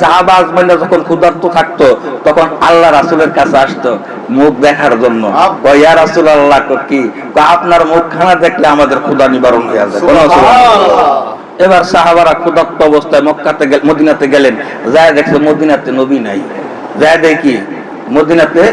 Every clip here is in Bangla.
সাহাবা আজমাইনা যখন ক্ষুধার্ত থাকতো তখন আল্লাহ রাসুলের কাছে আসতো মুখ দেখার জন্য। ইয়া রাসুল আল্লাহ কি? আপনার মুখখানা দেখলে আমাদের ক্ষুধা নিবারণ হয়ে যায়। কোনো এবার সাহাবারা ক্ষুধার্ত অবস্থায় মক্কাতে গেল- মদিনাতে গেলেন। যায় দেখছে মদিনাতে নবী নাই। যায় দেখি মদিনাতে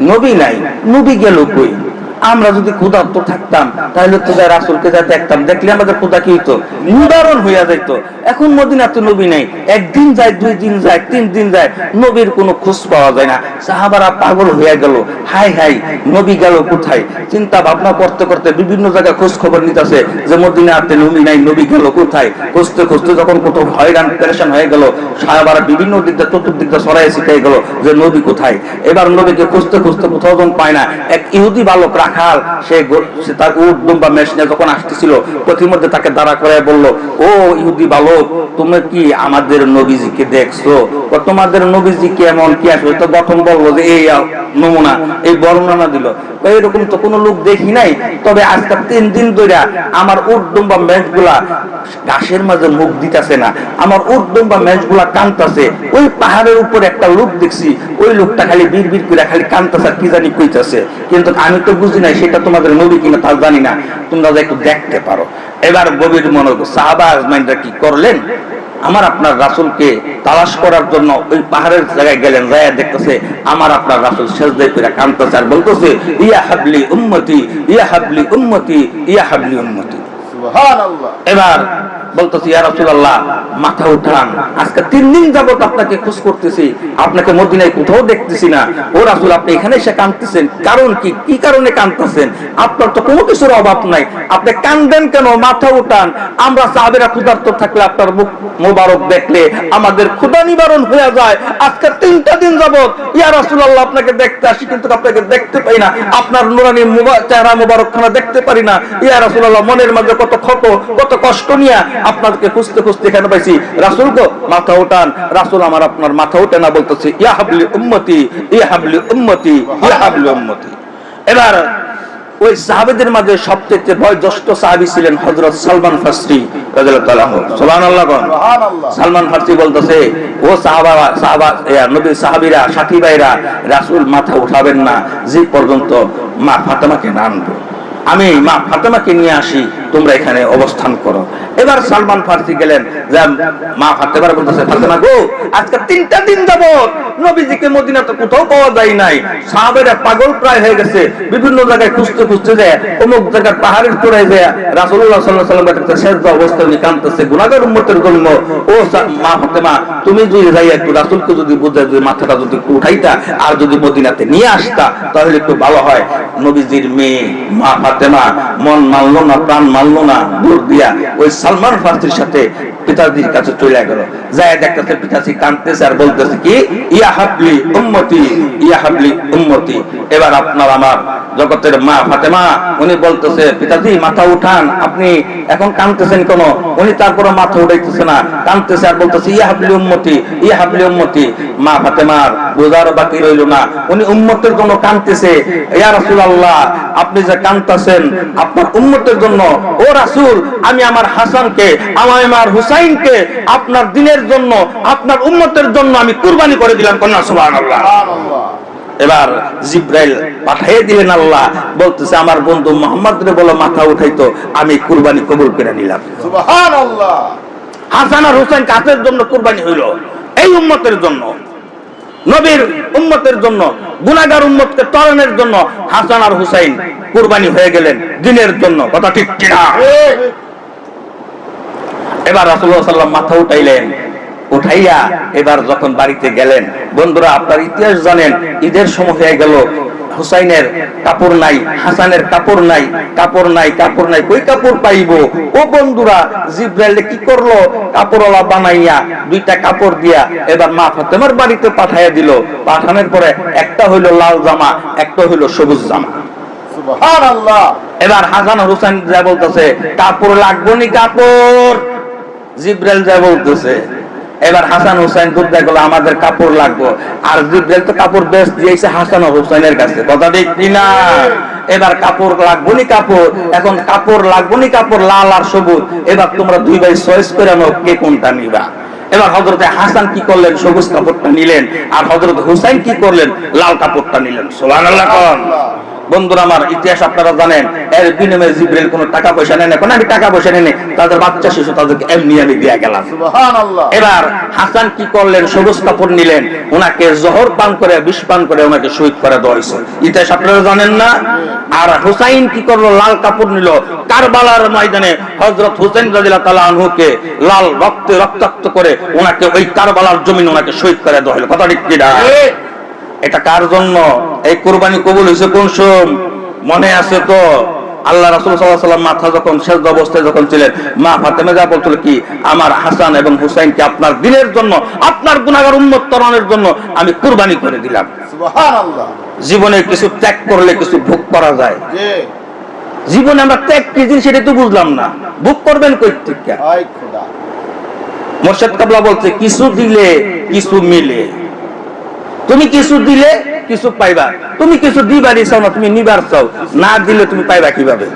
নবী নাই। নবী গেল কই? আমরা যদি ক্ষুধার্ত থাকতাম, তাহলে তো যাই রাসুলকে যা দেখতাম। দেখলে আমাদের ক্ষুধা কি হইতো? নিবারণ হইয়া যাইতো। এখন মদিনাতে নবী নাই। একদিন যায়, দুই দিন যায়, তিন দিন যায়, নবীর কোনো খোঁজ পাওয়া যায় না। সাহাবারা পাগল হইয়া গেল। হাই হাই নবী গেল কোথায়? চিন্তা ভাবনা করতে করতে বিভিন্ন জায়গায় খোঁজ খবর নিতেছে যে মদিনাতে নবী নাই, নবী গেল কোথায়? খুঁজতে খুঁজতে যখন কোথাও হয়রান, পেরেশান হয়ে গেল, সাহাবারা বিভিন্ন দিক দিয়ে চতুর্দিক দিয়ে সরাই শিখাই গেল যে নবী কোথায়? এবার নবীকে খুঁজতে খুঁজতে কোথাও যখন পায় না। এক ইহুদি বালক রাখাল, সে তার উট, দুম্বা মেশিনে যখন আসতেছিল প্রতিমধ্যে তাকে দাঁড়া করে বলল, ও ইহুদি বালক, তুমি কি আমাদের নবীজিকে দেখছ? তোমাদের নবীজি কেমন কি আসবে তো গঠন বলল যে, এই নমুনা, এই বর্ণনা দিল। তো এরকম তো কোনো লোক দেখি নাই। তবে আজকে তিন দিন ধরে আমার উট, দুম্বা মেষগুলা ঘাসের মাঝে মুখ দিতেছে না। আমার উট, দুম্বা মেষগুলা কানতাছে। ওই পাহাড়ের উপর একটা লোক দেখছি, ওই লোকটা খালি বীর বীর করে খালি কানতাছে কি জানি কইতাছে। কিন্তু আমি তো বুঝি নাই সেটা তোমাদের নবী কিনা তা জানি না। তোমরা যে একটু দেখতে পারো। এবার গভীর মনে সাহাবা আজমাইনরা কি করলেন? আমার আপনার রাসুলকে তালাশ করার জন্য ওই পাহাড়ের জায়গায় গেলেন যায় দেখতেছে আমার আপনার রাসুল শেষদায় করে কানতেছে আর বলতেছে ইয়া হাবলি উম্মতি ইয়া হাবলি উম্মতি ইয়া হাবলি উম্মতি। এবার বলতেছি, ইয়া রাসূলুল্লাহ, মাথা উঠান। আজকে তিন দিন যাবত আপনাকে খোঁজ করতেছি। আপনাকে মদিনায় কোথাও দেখতেছি না। ও রাসূল, আপনি এখানে এসে কাঁদতেছেন। কারণ কি? কি কারণে কাঁদতেছেন? আপনার তো কোনো কিছুর অভাব নাই। আপনি কান্দেন কেন? মাথা উঠান। আমরা ক্ষুধার্ত থাকলে আপনার মুখ মোবারক দেখলে আমাদের ক্ষুধা নিবারণ হয়ে যায়। আজকে তিনটা দিন যাবত ইয়া রাসূলুল্লাহ, আপনাকে দেখতে আসি, কিন্তু আপনাকে দেখতে পাই না। আপনার নুরানি চেহারা মোবারক খানা দেখতে পারি না। ইয়া রাসূলুল্লাহ, মনের মাঝে কত ক্ষত, কত কষ্ট নিয়ে আপনাকে খুঁজতে খুঁজতে এখানে পাইছি। রাসূল গো মাথা উঠান। রাসূল আমার আপনার মাথা উঠে না বলতেছে ইয়া হাবলি উম্মতি ইয়া হাবলি উম্মতি ইয়া হাবলি উম্মতি। এবার ওই সাহাবেদের মাঝে সবচেয়ে বয়োজ্যেষ্ঠ সাহাবী ছিলেন হযরত সালমান সুবহানাল্লাহ সালমান ফার্সি বলতেছে ও সাহাবা সাহাবা ইয়া, নবীর সাহাবীরা সাথী ভাইরা রাসূল মাথা উঠাবেন না যে পর্যন্ত মা ফাতেমাকে না আনব। আমি মা ফাতেমাকে নিয়ে আসি তোমরা এখানে অবস্থান করো। এবার সালমান ফার্সি গেলেন যে মা ফাতেমার বলতেছে, ফাতেমা গো, আজকে তিনটা দিন যাবত নবীজিকে মদিনাতে কোথাও পাওয়া যায় নাই। সাহাবেরা পাগল প্রায় হয়ে গেছে। বিভিন্ন জায়গায় খুঁজতে খুঁজতে যায়, অমুক জায়গার পাহাড়ের চূড়ায় যায়। রাসূলুল্লাহ সাল্লাল্লাহু আলাইহি ওয়াসাল্লাম একটা শেষ অবস্থা উনি কাঁদতেছে, গুনাহগার উম্মতের জন্য। ও মা ফাতেমা, তুমি যদি যাই একটু রাসূলকে যদি বুঝাই যদি মাথাটা যদি একটু উঠাইতা আর যদি মদিনাতে নিয়ে আসতা, তাহলে একটু ভালো হয়। নবীজির মেয়ে, মা ফাতেমা, মন মানলো না, প্রাণ মানলো না দূর দিয়া ওই সালমান ফার্সির সাথে পিতাজির কাছে চলে গেল। যায় দেখতেছে পিতাজি কাঁদতেছে আর বলতেছে কি, ইয়া হাবলি উম্মতি, ইয়া হাবলি উম্মতি। এবার আপনার আমার জগতের মা ফাতেমা, উনি বলতেছে, পিতাজি, মাথা উঠান, আপনি এখন কাঁদতেছেন কেন? উনি তারপরে মাথা উঠাইতেছে না, কাঁদতেছে আর বলতেছে, ইয়া হাবলি উম্মতি, ইয়া হাবলি উম্মতি। মা ফাতেমার বোঝার বাকি রইল না, উনি উম্মতের জন্য কাঁদতেছে, ইয়া রাসূলুল্লাহ, আপনি যে কাঁদতেছেন, আপনার উম্মতের জন্য ও রাসূল আমি আমার হাসানকে আমার আমার হুসাইনকে আপনার দিনের জন্য আপনার উম্মতের জন্য আমি কুরবানি করে দিলাম কন্যা সুবহানাল্লাহ। এবার জিব্রাইল পাঠিয়ে দিলেন আল্লাহ বলতেছে আমার বন্ধু মোহাম্মদ রে বলো মাথা উঠাইতো আমি কুরবানি কবুল করে নিলাম। হাসান আর হুসাইন কাছের জন্য কুরবানি হইল এই উম্মতের জন্য। নবীর উম্মতের জন্য গুনাগার উম্মতকে তরণের জন্য হাসান আর হুসাইন কুরবানি হয়ে গেলেন দিনের জন্য। কথা ঠিক কিনা? এবার রাসুল্লাহ সাল্লাম মাথা উঠাইলেন। উঠাইয়া এবার যখন বাড়িতে গেলেন, বন্ধুরা আপনার ইতিহাস জানেন, ঈদের সময় হয়ে গেল। হুসাইনের কাপড় নাই, হাসানের কাপড় নাই কাপড় নাই কাপড় নাই, কই কাপড় পাইব? ও বন্ধুরা জিব্রাইল কি করল? কাপড়ওয়ালা বানাইয়া দুইটা কাপড় দিয়া এবার মা ফাতেমার বাড়িতে পাঠাইয়া দিল। পাঠানোর পরে একটা হইল লাল জামা, একটা হইল সবুজ জামা। এবার হাসান হুসাইন যা বলতেছে, কাপড় লাগবো নি কাপড়? জিব্রাইল যা বলতেছে এবার হাসান হোসেন দুধ দেখল আমাদের কাপড় লাগবো। আর জিব্রাইল তো কাপড় বেশ দিয়েছে হাসান হোসেনের কাছে। কথা ঠিক কিনা এবার কাপড় লাগবো নি কাপড়? এখন কাপড় লাগবো নি কাপড়, লাল আর সবুজ। এবার তোমরা দুই ভাই চয়েস করে নাও কে কোনটা নিবা। এবার হজরতে হাসান কি করলেন? সবুজ কাপড়টা নিলেন। আর হজরত হুসাইন কি করলেন? লাল কাপড়টা নিলেন। সুবহানাল্লাহ কোন। বন্ধুরা আমার ইতিহাস আপনারা জানেন এর বিনিময়ে জিব্রাইল কোনো টাকা পয়সা নেয় না কোনো আমি টাকা পয়সা নেই তাদের বাচ্চা শিশু তাদেরকে এমনি আমি দিয়ে গেলাম। সুবহানাল্লাহ। এবার হাসান কি করলেন? সবুজ কাপড় নিলেন। ওনাকে জহর পান করে বিষ পান করে ওনাকে শহীদ করে দেওয়া হয়েছে। ইতিহাস আপনারা জানেন না? আর হুসাইন কি করল? লাল কাপড় নিল। কারবালার ময়দানে হজরত হুসাইন রাজিল্লাহ তালা আনহুকে লাল রক্তে রক্তাক্ত করে ওনাকে ওই কারবালার জমিন ওনাকে শহীদ করে দেওয়া হলো। কথা ঠিক কিনা। এটা কার জন্য? এই কোরবানি কবুল হয়েছে কোন সোম মনে আছে তো আল্লাহ রাসুল সাল্লাম মাথা যখন শেষ অবস্থায় যখন ছিলেন মা ফাতেমা যা বলছিল কি আমার হাসান এবং হুসাইনকে আপনার দিনের জন্য আপনার গুণাগার উন্মত তরণের জন্য আমি কুরবানি করে দিলাম। জীবনে কিছু ত্যাগ করলে কিছু ভোগ করা যায়। জীবনে আমরা ত্যাগ কি জিনিস সেটা তো বুঝলাম না। ভোগ করবেন কই থেকে? মোর্শেদ কাবলা বলছে কিছু দিলে কিছু মিলে। তুমি কিছু দিলে কিছু পাইবা। তুমি কিছু দিবা চাও না, তুমি নিবার চাও। না দিলে তুমি পাইবা কীভাবে?